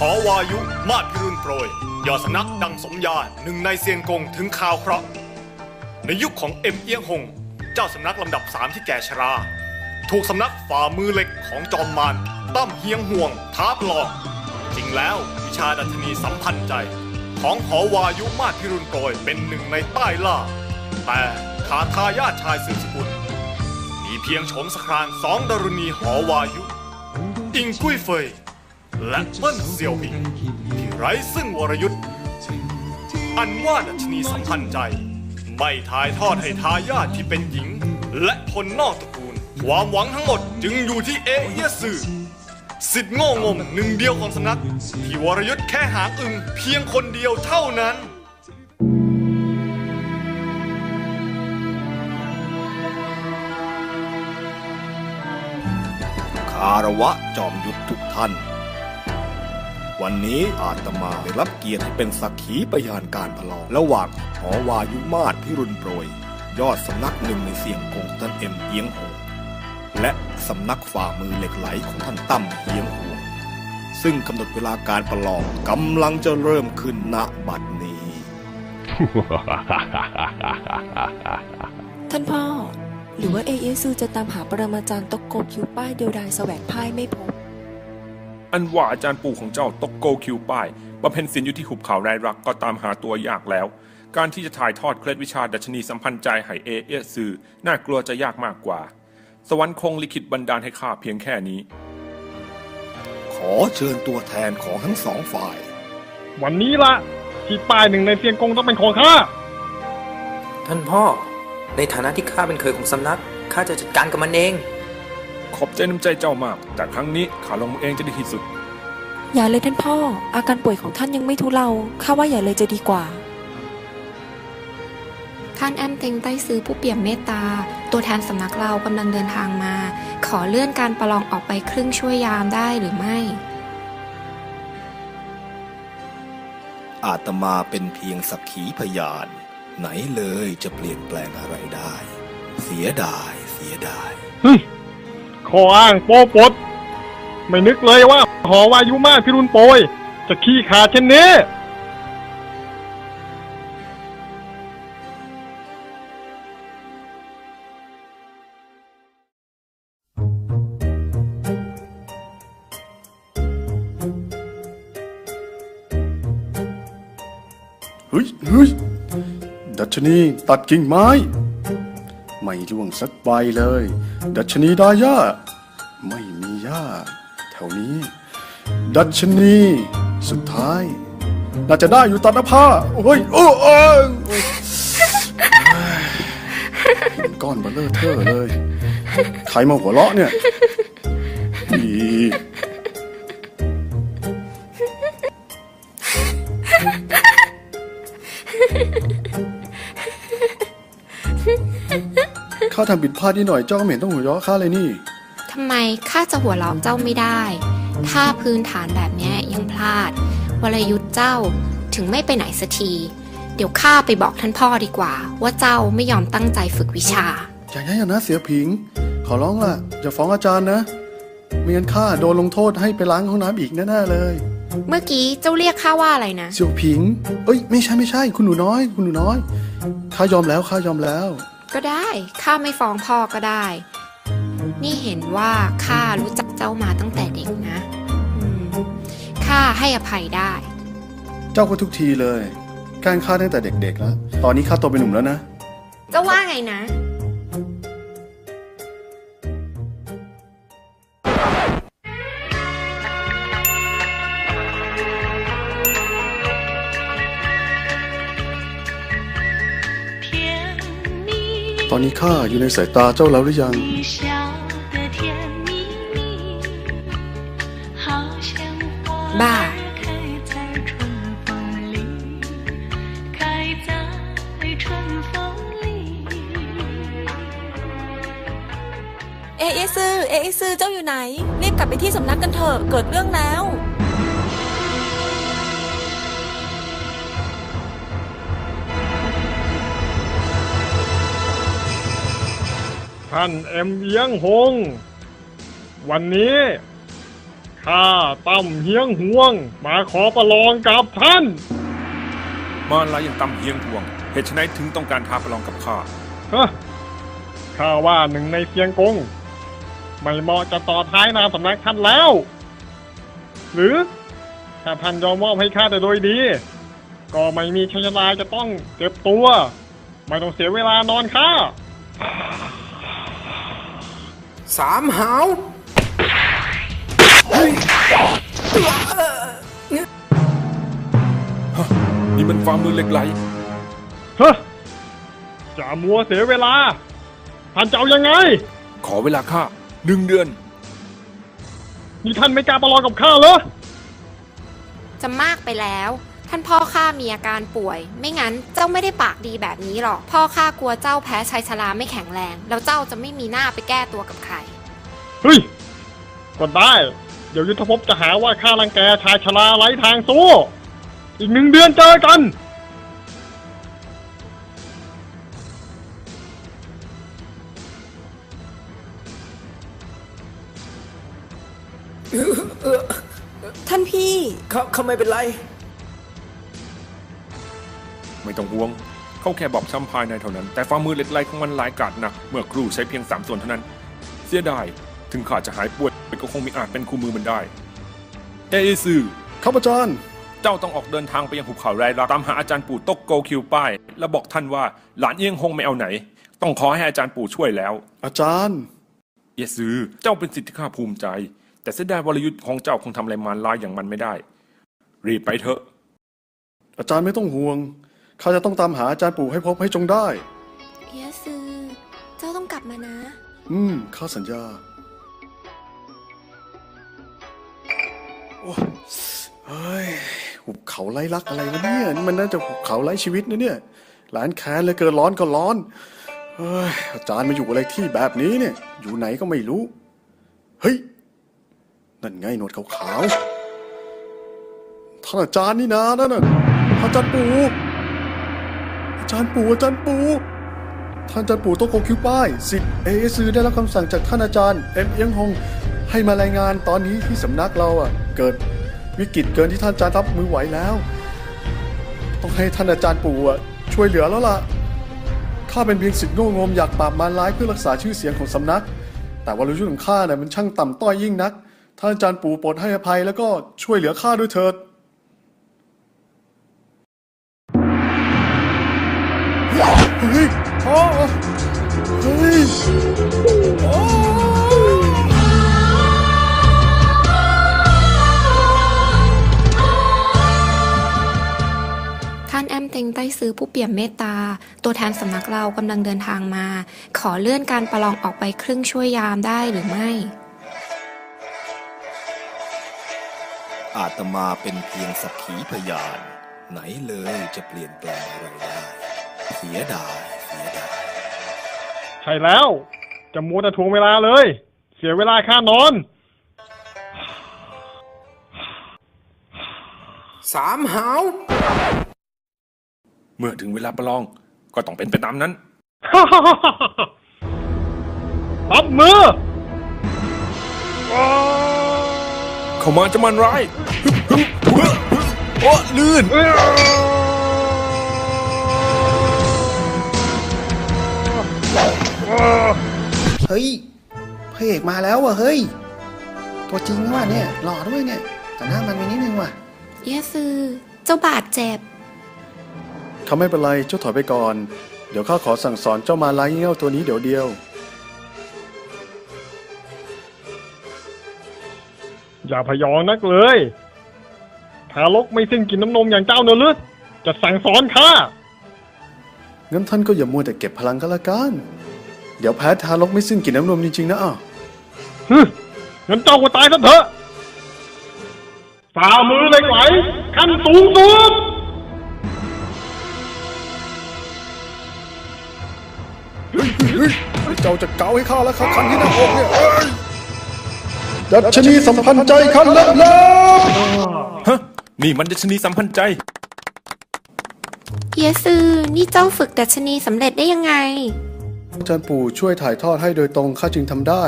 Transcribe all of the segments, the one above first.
หอวายุมาดพิรุณโปรยยอดสำนักดังสมญาหนึ่งในเซียนกงถึงข่าวเคราะห์ในยุคของเอ็มเอียงหง เจ้าสำนักลำดับสามที่แก่ชรา ถูกสำนักฝ่ามือเหล็กของจอมมารตั้มเฮียงห่วงท้าปลองจริงแล้ววิชาดัชนีสัมพันธ์ใจ ของหอวายุมาดพิรุณโปรยเป็นหนึ่งในใต้ล่า แต่ขาทายาทชายสืบสกุล มีเพียงโฉมสครานสองดารุณีหอวายุ อิงกุ้ยเฟย และเปิ้ลเซียวผิงที่ไร้ซึ่งวรยุทธ์อันว่าดัชนีสัมพันธ์ใจ ไม่ถ่ายทอดให้ทายาทที่เป็นหญิง และคนนอกตระกูล ความหวังทั้งหมดจึงอยู่ที่เอเยสือสิทธิ์โง่งมหนึ่งเดียวของสำนัก ที่วรยุทธ์แค่หางอึงเพียงคนเดียวเท่านั้นคารวะจอมยุทธทุกท่าน วันนี้อาตมาได้รับเกียรติเป็นสักขีพยานการประลองระหว่างหอวายุมาศพิรุณโปรย ยอดสำนักหนึ่งในเสียงกงท่านเอ็มเอียงหงและสำนักฝ่ามือเหล็กไหลของท่านตั้มเฮียงหวงซึ่งกำหนดเวลาการประลองกำลังจะเริ่มขึ้นณบัดนี้ ท่านพ่อ หรือว่าเอเยซูจะตามหาปรมาจารย์ตกโกคิวป้ายเดียวดายแสวงพ่ายไม่พบ อันว่าอาจารย์ปู่ของเจ้าตกโกคิวป้ายบำเพ็ญศีลอยู่ที่หุบเขาแรรักก็ตามหาตัวยากแล้ว การที่จะถ่ายทอดเคล็ดวิชาดัชนีสัมพันธ์ใจให้เอเอซือน่ากลัวจะยากมากกว่า สวรรค์คงลิขิตบันดาลให้ข้าเพียงแค่นี้ ขอเชิญตัวแทนของทั้งสองฝ่าย วันนี้ละที่ป้ายหนึ่งในเซียงกงต้องเป็นของข้าท่านพ่อ ในฐานะที่ข้าเป็นเคยของสำนักข้าจะจัดการกับมันเองข อบใจน้ำใจเจ้ามาก แต่ครั้งนี้ข้าลงมือเองจะดีที่สุด อย่าเลยท่านพ่อ อาการป่วยของท่านยังไม่ทุเลาข้าว่าอย่าเลยจะดีกว่า ท่านแอมเต็งใต้ซื้อผู้เปี่ยมเมตตา ตัวแทนสำนักเรากำลังเดินทางมา ขอเลื่อนการประลองออกไปครึ่งช่วยยามได้หรือไม่ อาตมาเป็นเพียงสักขีพยาน ไหนเลยจะเปลี่ยนแปลงอะไรได้ เสียดาย เสียดาย ขออ้างโปปด ไม่นึกเลยว่า หอวายุมากพิรุณโปย จะขี้ขาดเช่นนี้ เฮ้ยเฮ้ยดัชนีตัดกิ่งไม้ ไม่ร่วงสักใบเลย ดัชนีดาย่า ไม่มีหญ้าแถวนี้ ดัชนีสุดท้าย น่าจะได้อยู่ตัดหน้าผ้าโอ้ยโอ้เอยหินก้อนเบลเลอร์เทอร์เลย ใครมาหัวเราะเนี่ยอี ข้าทำผิดพลาดนิดหน่อยเจ้าก็ไม่เห็นต้องหัวเราะข้าเลยนี่ทำไมข้าจะหัวเราะเจ้าไม่ได้ ถ้าพื้นฐานแบบเนี้ยยังพลาด วรยุทธ์เจ้าถึงไม่ไปไหนสักที เดี๋ยวข้าไปบอกท่านพ่อดีกว่า ว่าเจ้าไม่ยอมตั้งใจฝึกวิชา อย่าอย่านะเสียผิง ขอร้องล่ะอย่าฟ้องอาจารย์นะไม่งั้นข้าโดนลงโทษให้ไปล้างห้องน้ำอีกแน่ๆเลย เมื่อกี้เจ้าเรียกข้าว่าอะไรนะ เสี่ยวผิง เอ้ยไม่ใช่ไม่ใช่ คุณหนูน้อย คุณหนูน้อยข้ายอมแล้วข้ายอมแล้ว ก็ได้ข้าไม่ฟ้องพ่อก็ได้ นี่เห็นว่าข้ารู้จักเจ้ามาตั้งแต่เด็กนะอืมข้าให้อภัยได้ เจ้าก็ทุกทีเลยแกล้งข้าตั้งแต่เด็กๆแล้ว ตอนนี้ข้าโตเป็นหนุ่มแล้วนะ เจ้าว่าไงนะ ตอนนี้ข้าอยู่ในสายตาเจ้าแล้วหรือยัง บ้า เอเอซือเอเอซือเจ้าอยู่ไหน รีบกลับไปที่สำนักกันเถอะ เกิดเรื่องแล้ว ท่านเอ็มเอียงหง วันนี้ข้าตั้มเฮียงห่วง มาขอประลองกับท่านมาลายยังตำเฮียงห่วง เหตุไฉนถึงต้องการท้าประลองกับข้าฮะข้าว่าหนึ่งในเซียงกง ไม่เหมาะจะต่อท้ายนามสำนักท่านแล้ว หรือถ้าท่านยอมมอบให้ข้าแต่โดยดี ก็ไม่มีชัยลาจะต้องเจ็บตัว ไม่ต้องเสียเวลานอนข้า สามหาวนี่มันฝ่ามือเหล็กไหล เฮ้อจะมัวเสียเวลา ท่านจะเอายังไง ขอเวลาข้าหนึ่งเดือน นี่ท่านไม่กล้าประลองกับข้าเหรอ จะมากไปแล้ว ท่านพ่อข้ามีอาการป่วย ไม่งั้นเจ้าไม่ได้ปากดีแบบนี้หรอก พ่อข้ากลัวเจ้าแพ้ชัยชราไม่แข็งแรง แล้วเจ้าจะไม่มีหน้าไปแก้ตัวกับใคร เฮ้ยก็ได้ เดี๋ยวยุทธภพจะหาว่าข้ารังแกชายชราไร้ทางสู้ อีกหนึ่งเดือนเจอกันท่านพี่ เขาเขาไม่เป็นไร ไม่ต้องห่วง เขาแค่บอกช้ำภายในเท่านั้น แต่ฝ่ามือเหล็กไหลของมันหลายกาดหนัก เมื่อครูใช้เพียงสามส่วนเท่านั้น เสียดาย ถึงข้าจะหายป่วยก็คงมีอาจเป็นคู่มือมันได้ เอเอซือครับอาจารย์เจ้าต้องออกเดินทางไปยังภูเขาไรรักตามหาอาจารย์ปู่ตกโกคิวป้าย แล้วบอกท่านว่าหลานเอียงฮงไม่เอาไหน ต้องขอให้อาจารย์ปู่ช่วยแล้ว อาจารย์ เยซือเจ้าเป็นสิทธิ์ที่ข้าภูมิใจ แต่เสียดายวรยุทธ์ของเจ้าคงทำอะไรมารร้ายอย่างมันไม่ได้ รีบไปเถอะ อาจารย์ไม่ต้องห่วง ข้าจะต้องตามหาอาจารย์ปู่ให้พบให้จงได้ เยซือเจ้าต้องกลับมานะ อืม ข้าสัญญา โอ้เฮ้ย หุบเขาไร้รักอะไรวะเนี่ยนี่มันน่าจะหุบเขาไร้ชีวิตนะเนี่ย หลานแค้นเหลยเกินร้อนก็ร้อน เฮ้ย อาจารย์มาอยู่อะไรที่แบบนี้เนี่ย อยู่ไหนก็ไม่รู้ เฮ้ย นั่นไงหนวดขาวๆ ท่านอาจารย์นี่นานั่นน่ะอาจารย์ปู่ อาจารย์ปู่อาจารย์ปู่ท่านอาจารย์ปู่โตโกคิวป้ายสิทธิ์เอซือได้รับคำสั่งจากท่านอาจารย์เอ็มเอียงฮงให้มารายงานตอนนี้ที่สำนักเราอะ เกิดวิกฤตเกินที่ท่านอาจารย์รับมือไหวแล้ว ต้องให้ท่านอาจารย์ปู่อะช่วยเหลือแล้วล่ะข้าเป็นเพียงสิทธิ์โง่งมอยากปราบมารร้ายเพื่อรักษาชื่อเสียงของสำนัก แต่วรยุทธ์ของข้าเนี่ยมันช่างต่ำต้อยยิ่งนักท่านอาจารย์ปู่โปรดให้อภัยแล้วก็ช่วยเหลือข้าด้วยเถิด อเฮ้ยท่านแอมเต็งไต้ซื้อผู้เปี่ยมเมตตา ตัวแทนสำนักเรากำลังเดินทางมา ขอเลื่อนการประลองออกไปครึ่งช่วยยามได้หรือไม่อาตมาเป็นเพียงสักขีพยาน ไหนเลยจะเปลี่ยนแปลงอะไรได้ เสียดายเสียดาย ใช่แล้ว จะมัวแต่ทวงเวลาเลย เสียเวลาข้านอน สามหาว เมื่อถึงเวลาประลอง ก็ต้องเป็นไปตามนั้นรับมือเข้ามาจะมันร้ายฮึบฮึบฮึบฮึบโอ้ลื่น เฮ้ยพระเอกมาแล้วว่ะเฮ้ย ตัวจริงว่ะเนี่ยหล่อด้วยเนี่ยแต่หน้ามันไปนิดนึงว่ะเยซือเจ้าบาดเจ็บเขาไม่เป็นไรเจ้าถอยไปก่อน เดี๋ยวข้าขอสั่งสอนเจ้ามาลายเงี้ยวตัวนี้เดี๋ยวเดียว อย่าพยองนักเลยทารกไม่สิ้นกินน้ำนมอย่างเจ้าเนอะหรือจะสั่งสอนข้างั้นท่านก็อย่ามัวแต่เก็บพลังก็แล้วกัน เดี๋ยวแพ้ทารกไม่สิ้นกลินน้ำนมจริงๆนะอ้าวฮึงั้นเจ้าก็ตายซะเถอะฝ่ามือเหล็กไหลขั้นสูงสุดเจ้าจะเกาให้ข้าแล้วข้าคันที่หน้าอกเนี่ยเอ้ยดัชนีสัมพันธ์ใจคันเลิศเลิศฮะนี่มันดัชนีสัมพันธ์ใจเยซือนี่เจ้าฝึกดัชนีสำเร็จได้ยังไง อาจารย์ปู่ช่วยถ่ายทอดให้โดยตรงข้าจึงทำได้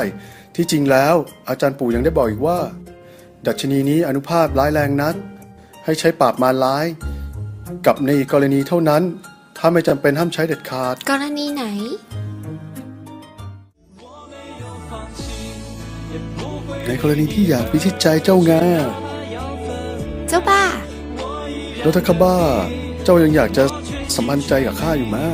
ที่จริงแล้ว อาจารย์ปู่ยังได้บอกอีกว่า ดัชนีนี้อนุภาพร้ายแรงนักให้ใช้ปราบมารร้าย กับในกรณีเท่านั้น ถ้าไม่จำเป็นห้ามใช้เด็ดขาด กรณีไหนในกรณีที่อยากพิชิตใจเจ้างา เจ้าบ้า แล้วถ้าข้าบ้า เจ้ายังอยากจะสัมพันธ์ใจกับข้าอยู่มา